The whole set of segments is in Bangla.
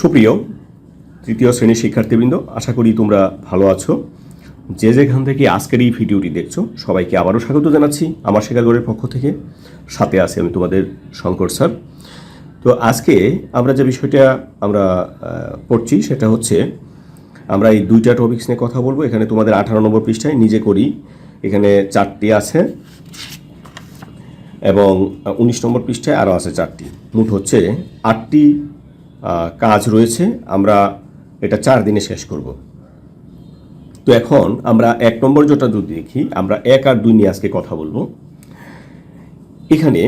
সুপ্রিয় তৃতীয় শ্রেণির শিক্ষার্থীবৃন্দ, আশা করি তোমরা ভালো আছো। যে যেখান থেকে আজকের এই ভিডিওটি দেখছ, সবাইকে আবারও স্বাগত জানাচ্ছি আমার শেখাগড়ের পক্ষ থেকে। সাথে আছি আমি তোমাদের শঙ্কর স্যার। তো আজকে আমরা যে বিষয়টা আমরা পড়ছি, সেটা হচ্ছে আমরা এই দুইটা টপিকস নিয়ে কথা বলব। এখানে তোমাদের আঠারো নম্বর পৃষ্ঠায় নিজে করি। এখানে চারটি আছে এবং উনিশ নম্বর পৃষ্ঠায় আরও আছে চারটি। মোট হচ্ছে আটটি কাজ রয়েছে, আমরা এটা চার দিনে শেষ করব। তো এখন আমরা এক নম্বর যেটা যদি দেখি, আমরা এক আর দুই নিয়ে আজকে কথা বলব। এখানে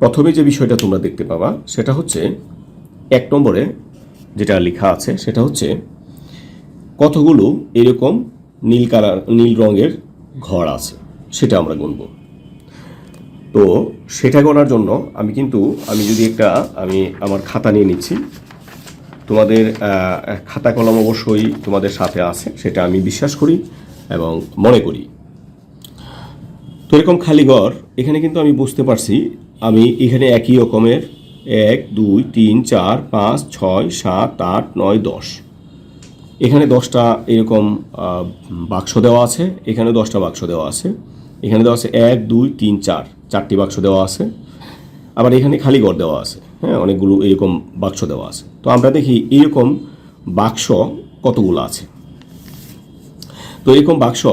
প্রথমে যে বিষয়টা তোমরা দেখতে পাবা, সেটা হচ্ছে এক নম্বরে যেটা লেখা আছে, সেটা হচ্ছে কতগুলো এরকম নীল কালার, নীল রঙের ঘর আছে, সেটা আমরা গুনব। তো সেটা করার জন্য আমি কিন্তু, আমি যদি একটা, আমি আমার খাতা নিয়ে নিচ্ছি। তোমাদের খাতা কলম অবশ্যই তোমাদের সাথে আছে, সেটা আমি বিশ্বাস করি এবং মনে করি। তো এরকম খালি ঘর, এখানে কিন্তু আমি বুঝতে পারছি, আমি এখানে একই রকমের, এক, দুই, তিন, চার, পাঁচ, ছয়, সাত, আট, নয়, দশ। এখানে দশটা এরকম বাক্স দেওয়া আছে, এখানে দশটা বাক্স দেওয়া আছে। এখানে দেওয়া আছে এক, দুই, তিন, চার। চারটি বাক্স দেওয়া আছে। আবার এখানে খালি ঘর দেওয়া আছে। হ্যাঁ অনেকগুলো এরকম বাক্স দেওয়া আছে। তো আমরা দেখি এরকম বাক্স কতগুলো আছে। তো এরকম বাক্স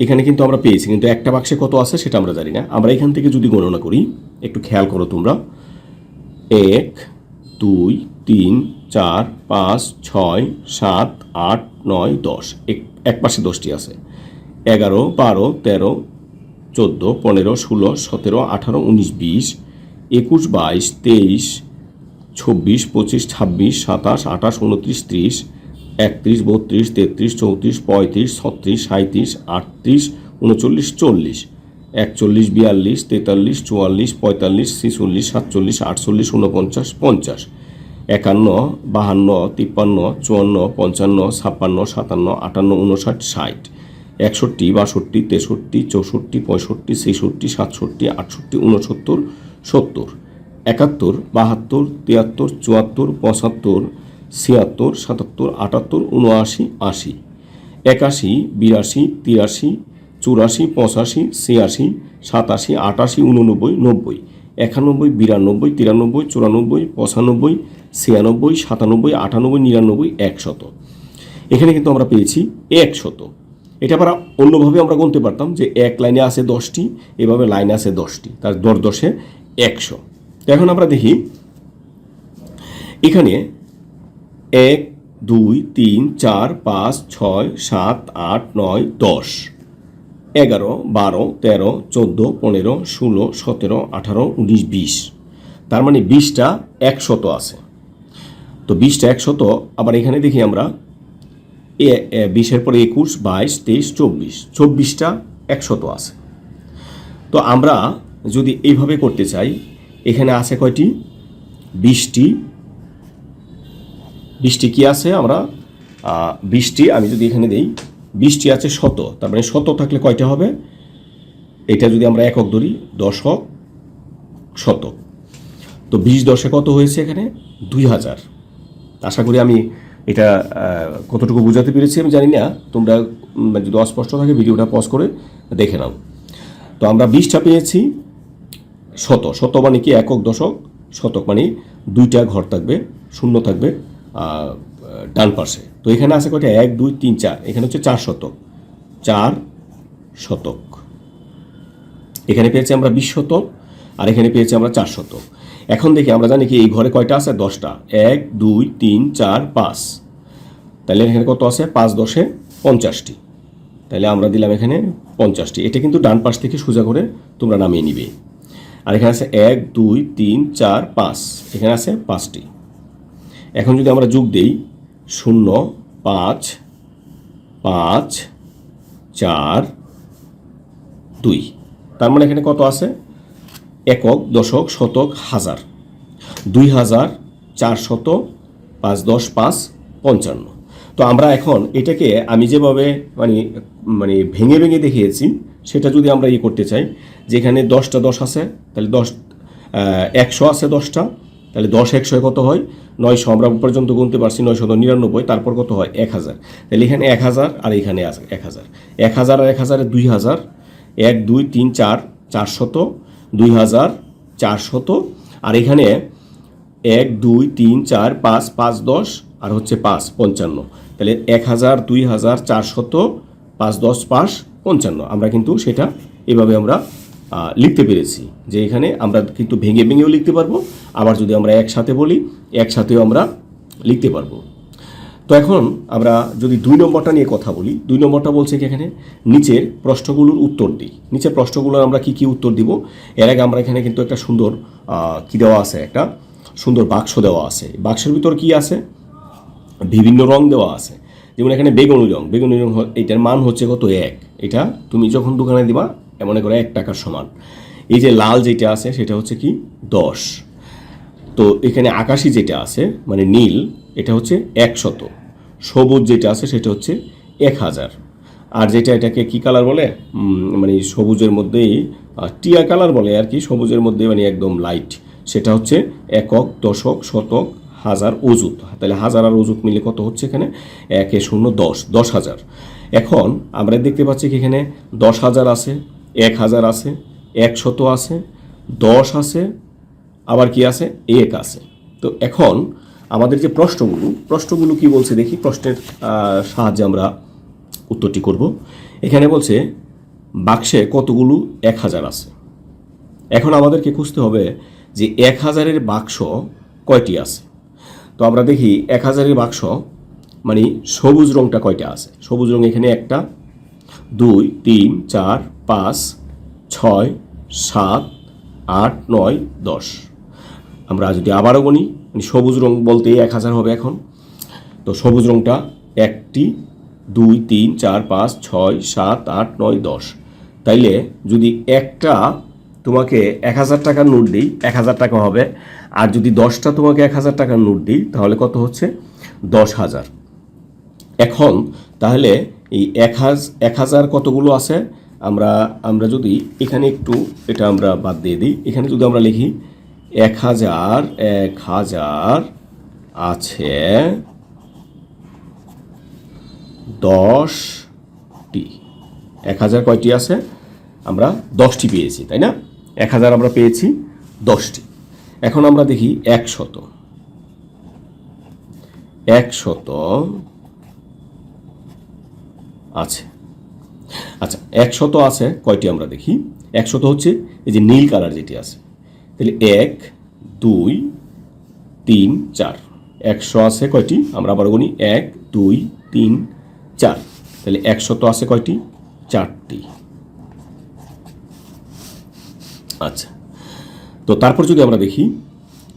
এখানে কিন্তু আমরা পেয়েছি। কিন্তু একটা বাক্সে কত আছে সেটা আমরা জানি না। আমরা এখান থেকে যদি গণনা করি, একটু খেয়াল করো তোমরা। এক, দুই, তিন, চার, পাঁচ, ছয়, সাত, আট, নয়, দশ। এক পাশে দশটি আছে। এগারো, বারো, তেরো, চোদ্দ, পনেরো, ষোলো, সতেরো, আঠারো, উনিশ, বিশ, একুশ, বাইশ, তেইশ, ছব্বিশ, পঁচিশ, ছাব্বিশ, সাতাশ, আঠাশ, উনত্রিশ, ত্রিশ, একত্রিশ, বত্রিশ, তেত্রিশ, চৌত্রিশ, পঁয়ত্রিশ, ছত্রিশ সাঁত্রিশ আটত্রিশ, উনচল্লিশ, চল্লিশ, একচল্লিশ, বিয়াল্লিশ, তেতাল্লিশ, চুয়াল্লিশ, পঁয়তাল্লিশ, ছিচল্লিশ, সাতচল্লিশ, আটচল্লিশ, উনপঞ্চাশ, পঞ্চাশ, একান্ন, বাহান্ন, তিপ্পান্ন, চুয়ান্ন, পঞ্চান্ন, ছাপ্পান্ন, সাতান্ন, আটান্ন, উনষাট, ষাট একষট্টি, বাষট্টি, তেষট্টি, চৌষট্টি, পঁয়ষট্টি, ছেষট্টি, সাতষট্টি, আটষট্টি, উনসত্তর, সত্তর। একাত্তর, বাহাত্তর, তিয়াত্তর, চুয়াত্তর, পঁচাত্তর, ছিয়াত্তর, সাতাত্তর, আটাত্তর, উনআশি, আশি। একাশি, বিরাশি, তিরাশি, চুরাশি, পঁচাশি, ছিয়াশি, সাতাশি, আটাশি, উননব্বই, নব্বই। একানব্বই, বিরানব্বই, তিরানব্বই, চুরানব্বই, পঁচানব্বই, ছিয়ানব্বই, সাতানব্বই, আটানব্বই, নিরানব্বই, একশত। এখানে কিন্তু আমরা পেয়েছি একশত। এটা আবার অন্যভাবে আমরা গুনতে পারতাম যে এক লাইনে আছে দশটি, এভাবে লাইনে আছে দশটি, তার দশ দশে একশো এখন আমরা দেখি, এখানে এক, দুই, তিন, চার, পাঁচ, ছয়, সাত, আট, নয়, দশ, এগারো, বারো, তেরো, চোদ্দ, পনেরো, ষোলো, সতেরো, আঠারো, উনিশ, বিশ। তার মানে বিশটা একশত আছে। তো বিশটা একশত, আবার এখানে দেখি আমরা বিশের পরে একুশ, বাইশ, তেইশ, চব্বিশ। চব্বিশটা একশত আছে। তো আমরা যদি এইভাবে করতে চাই, এখানে আছে কয়টি? বিশটি। বৃষ্টি কি আছে আমরা? বৃষ্টি আমি যদি এখানে দিই বৃষ্টি আছে শত। তার মানে শত থাকলে কয়টা হবে? এটা যদি আমরা একক ধরি, দশক, শতক। তো বিশ দশে কত হয়েছে এখানে? দুই হাজার। আশা করি আমি এটা কতটুকু বোঝাতে পেরেছি আমি জানি না। তোমরা উম, যদি অস্পষ্ট থাকে ভিডিওটা পজ করে দেখে নাও। তো আমরা বিশটা পেয়েছি। শত শত মানে কি একক দশক? শতক মানে দুইটা ঘর থাকবে শূন্য থাকবে ডান পাশে। তো এখানে আছে কয়টা? এক দুই তিন চার। এখানে হচ্ছে চার শতক। চার শতক। এখানে পেয়েছি আমরা বিশ শতক আর এখানে পেয়েছি আমরা চার শতক। এখন দেখি, আমরা জানি কি এই ঘরে কয়টা আছে? দশটা। এক, দুই, তিন, চার, পাঁচ। তাহলে এখানে কত আছে? পাঁচ দশে পঞ্চাশটি। তাহলে আমরা দিলাম এখানে পঞ্চাশটি। এটা কিন্তু ডান পাশ থেকে সোজা করে তোমরা নামিয়ে নিবে। আর এখানে আছে এক, দুই, তিন, চার, পাঁচ। এখানে আছে পাঁচটি। এখন যদি আমরা যোগ দেই, শূন্য, পাঁচ পাঁচ, চার, দুই। তার মানে এখানে কত আছে? একক, দশক, শতক, হাজার। দুই হাজার, চার শত পাঁচ দশ, পাঁচ পঞ্চান্ন। তো আমরা এখন এটাকে আমি যেভাবে মানে মানে ভেঙে ভেঙে দেখিয়েছি, সেটা যদি আমরা ইয়ে করতে চাই, যেখানে দশটা দশ আছে, তাহলে দশ একশো আছে দশটা, তাহলে দশ একশো কত হয়? নয়শো। আমরা পর্যন্ত গুনতে পারছি নয়শত নিরানব্বই, তারপর কত হয়? এক হাজার। তাহলে এখানে এক হাজার আর এখানে এক হাজার। এক হাজার আর এক হাজারে দুই হাজার, এক, দুই, তিন, চার চারশত দুই হাজার চারশত। আর এখানে এক, দুই, তিন, চার, পাঁচ পাঁচ, দশ, আর হচ্ছে পাঁচ, পঞ্চান্ন। তাহলে এক হাজার, দুই হাজার, চারশত, পাঁচ, দশ, পাঁচ, পঞ্চান্ন। আমরা কিন্তু সেটা এভাবে আমরা লিখতে পেরেছি যে এখানে আমরা কিন্তু ভেঙে ভেঙেও লিখতে পারব। আবার যদি আমরা একসাথে বলি, একসাথেও আমরা লিখতে পারব। তো এখন আমরা যদি দুই নম্বরটা নিয়ে কথা বলি, দুই নম্বরটা বলছে কি এখানে? নিচের প্রশ্নগুলোর উত্তর দিই। নিচের প্রশ্নগুলোর আমরা কি কি উত্তর দিব? এর আগে আমরা এখানে কিন্তু একটা সুন্দর কি দেওয়া আছে একটা? সুন্দর বাক্স দেওয়া আছে। বাক্সের ভিতর কি আছে? বিভিন্ন রং দেওয়া আছে। যেমন এখানে বেগুনি রং। বেগুনি রং এটার মান হচ্ছে কত? এক। এটা তুমি যখন দোকানে দিবা মনে করে এক টাকার সমান। এই যে লাল যেটা আছে, সেটা হচ্ছে কি? দশ। তো এখানে আকাশি যেটা আছে মানে নীল, এটা হচ্ছে একশত। সবুজ যেটা আছে সেটা হচ্ছে এক হাজার আর যেটা এটাকে কি কালার বলে? মানে সবুজের মধ্যেই টিয়া কালার বলে আর কি, সবুজের মধ্যে মানে একদম লাইট সেটা হচ্ছে একক, দশক, শতক, হাজার অজুত তাহলে হাজার আর অজুত মিলে কত হচ্ছে এখানে? একে শূন্য, দশ দশ হাজার এখন আমরা দেখতে পাচ্ছি কি এখানে দশ হাজার আছে এক হাজার আছে, একশত আছে, দশ আছে আবার কি আছে? এক আছে। তো এখন আমাদের যে প্রশ্নগুলো প্রশ্নগুলো কি বলছে দেখি, প্রশ্নের সাহায্যে আমরা উত্তরটি করব। এখানে বলছে, বাক্সে কতগুলো এক হাজার আছে? এখন আমাদেরকে খুঁজতে হবে যে এক হাজারের বাক্স কয়টি আছে? তো আমরা দেখি, এক হাজারের বাক্স মানে সবুজ রঙটা কয়টা আছে? সবুজ রঙ এখানে একটা, দুই, তিন, চার, পাঁচ, ছয়, সাত, আট, নয়, দশ। আমরা যদি আবারও গণি মানে সবুজ রং বলতেই এক হাজার হবে এখন। তো সবুজ রংটা একটি, দুই, তিন, চার, পাঁচ, ছয়, সাত, আট, নয়, দশ। তাইলে যদি একটা তোমাকে এক হাজার টাকার নোট দিই, এক হাজার টাকা হবে। আর যদি দশটা তোমাকে এক হাজার টাকার নোট দিই, তাহলে কত হচ্ছে? দশ হাজার। এখন তাহলে এই এক হাজ, এক হাজার কতগুলো আছে? আমরা আমরা যদি এখানে একটু এটা আমরা বাদ দিয়ে দিই। এখানে যদি আমরা লিখি এক হাজার এক হাজার আছে দশটি। এক হাজার কয়টি আছে? আমরা দশটি পেয়েছি, তাই না? এক হাজার আমরা পেয়েছি দশটি। এখন আমরা দেখি একশত। একশত আছে। আচ্ছা একশত আছে, কয়টি আমরা দেখি? একশত হচ্ছে এই যে নীল কালার যেটি আছে। তাহলে এক, দুই, তিন, চার। একশো আছে কয়টি? আমরা আবার গুনি এক, দুই, তিন, চার। তাহলে একশত আছে কয়টি? চারটি। আচ্ছা। তো তারপর যদি আমরা দেখি,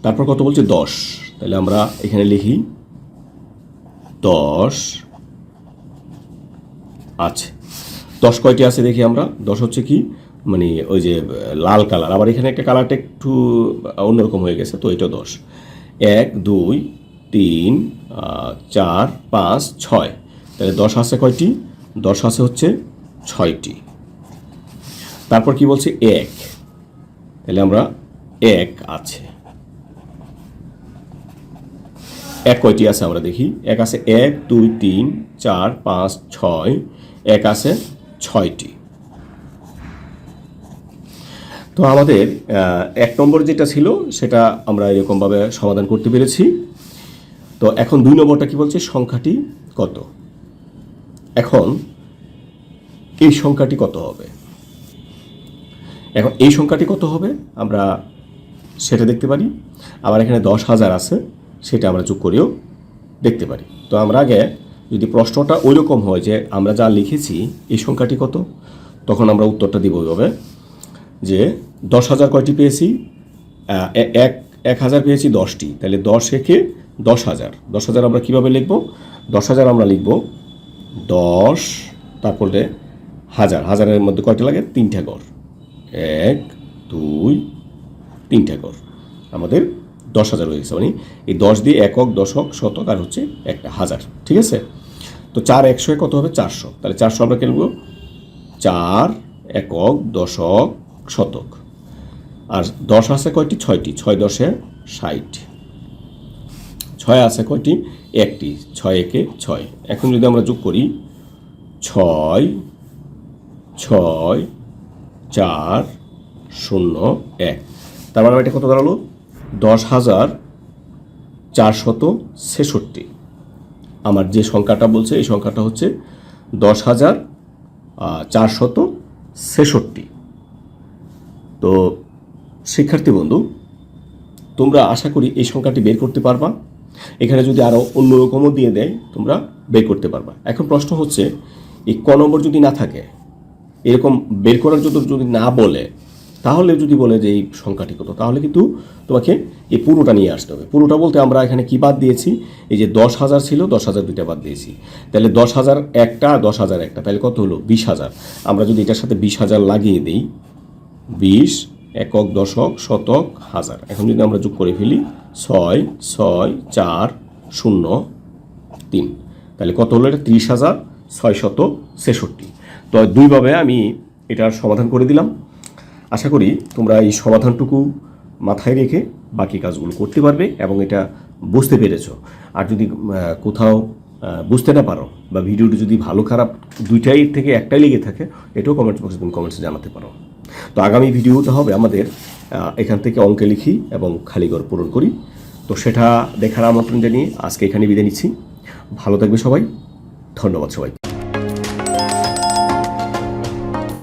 তারপর কত বলছে? দশ। তাহলে আমরা এখানে লিখি, দশ আছে দশ কয়টি আছে দেখি আমরা? দশ হচ্ছে কি? মানে ওই যে, লাল কালার। আবার এখানে একটা কালারটা একটু অন্যরকম হয়ে গেছে, তো এটা দশ। এক, দুই, তিন চার, পাঁচ, ছয়। তাহলে দশ আছে কয়টি? দশ আছে হচ্ছে ছয়টি। তারপর কি বলছে? এক। তাহলে আমরা এক আছে। এক কয়টি আছে আমরা দেখি? এক আছে এক, দুই, তিন, চার, পাঁচ, ছয়। এক আছে ছয়টি। তো আমাদের এক নম্বর যেটা ছিল, সেটা আমরা এরকমভাবে সমাধান করতে পেরেছি। তো এখন দুই নম্বরটা কি বলছে? সংখ্যাটি কত? এখন এই সংখ্যাটি কত হবে? এখন এই সংখ্যাটি কত হবে? আমরা সেটা দেখতে পারি। আবার এখানে দশ হাজার আছে, সেটা আমরা যোগ করেও দেখতে পারি। তো আমরা আগে যদি প্রশ্নটা ওই রকম হয় যে আমরা যা লিখেছি, এই সংখ্যাটি কত? তখন আমরা উত্তরটা দিব ওইভাবে যে দশ হাজার কয়টি পেয়েছি? এক এক হাজার পেয়েছি দশটি। তাহলে দশ একে দশ হাজার। দশ হাজার আমরা কীভাবে লিখব? দশ হাজার আমরা লিখব দশ, তারপরে হাজার। হাজারের মধ্যে কয়টা লাগে? তিনটা ঘর। এক, দুই, তিনটা ঘর। আমাদের দশ হাজার হয়ে গেছে মানে এই দশ দিয়ে একক, দশক, শতক আর হচ্ছে একটা হাজার। ঠিক আছে? তো চার একশো কত হবে? চারশো। তাহলে চারশো আমরা কেনব চার, একক, দশক, শতক। আর দশ আছে কয়টি? ছয়টি। ছয় দশে ষাট। ছয় আছে কয়টি? একটি। ছয় একে ছয়। এখন যদি আমরা যোগ করি, ছয় ছয়, চার, শূন্য, এক। তার মানে এটা কত দাঁড়াল? দশ হাজার চারশত ছেষট্টি। আমার যে সংখ্যাটা বলছে, এই সংখ্যাটা হচ্ছে দশ হাজার চারশত ছেষট্টি। তো শিক্ষার্থী বন্ধু, তোমরা আশা করি এই সংখ্যাটি বের করতে পারবা। এখানে যদি আরও অন্যরকমও দিয়ে দেয়, তোমরা বের করতে পারবা। এখন প্রশ্ন হচ্ছে, এই ক নম্বর যদি না থাকে, এরকম বের করার জন্য যদি না বলে, তাহলে যদি বলে যে এই সংখ্যাটি কত, তাহলে কিন্তু তোমাকে এই পুরোটা নিয়ে আসতে হবে। পুরোটা বলতে আমরা এখানে কি বাদ দিয়েছি? এই যে দশ হাজার ছিল, দশ হাজার দুইটা বাদ দিয়েছি। তাহলে দশ হাজার একটা, দশ হাজার একটা, তাহলে কত হলো? বিশ হাজার। আমরা যদি এটার সাথে বিশ হাজার লাগিয়ে দিই, বিশ একক দশক, শতক, হাজার। এখন যদি আমরা যোগ করে ফেলি, ছয় ছয়, চার, শূন্য, তিন। তাহলে কত হলো এটা? ত্রিশ হাজার ছয় শত ছেষট্টি। তো দুইভাবে আমি এটার সমাধান করে দিলাম। আশা করি তোমরা এই সমাধানটুকু মাথায় রেখে বাকি কাজগুলো করতে পারবে এবং এটা বুঝতে পেরেছ। আর যদি কোথাও বুঝতে না পারো বা ভিডিওটি যদি ভালো, খারাপ, দুইটাই থেকে একটাই লেগে থাকে, এটাও কমেন্টস বক্সে তুমি কমেন্টসে জানাতে পারো। তো আগামী ভিডিওতে হবে আমাদের এখান থেকে অঙ্কে লিখি এবং খালিঘর পূরণ করি। তো সেটা দেখার আমন্ত্রণ জানিয়ে আজকে এখানে বিদায় নিচ্ছি। ভালো থাকবে সবাই। ধন্যবাদ সবাইকে।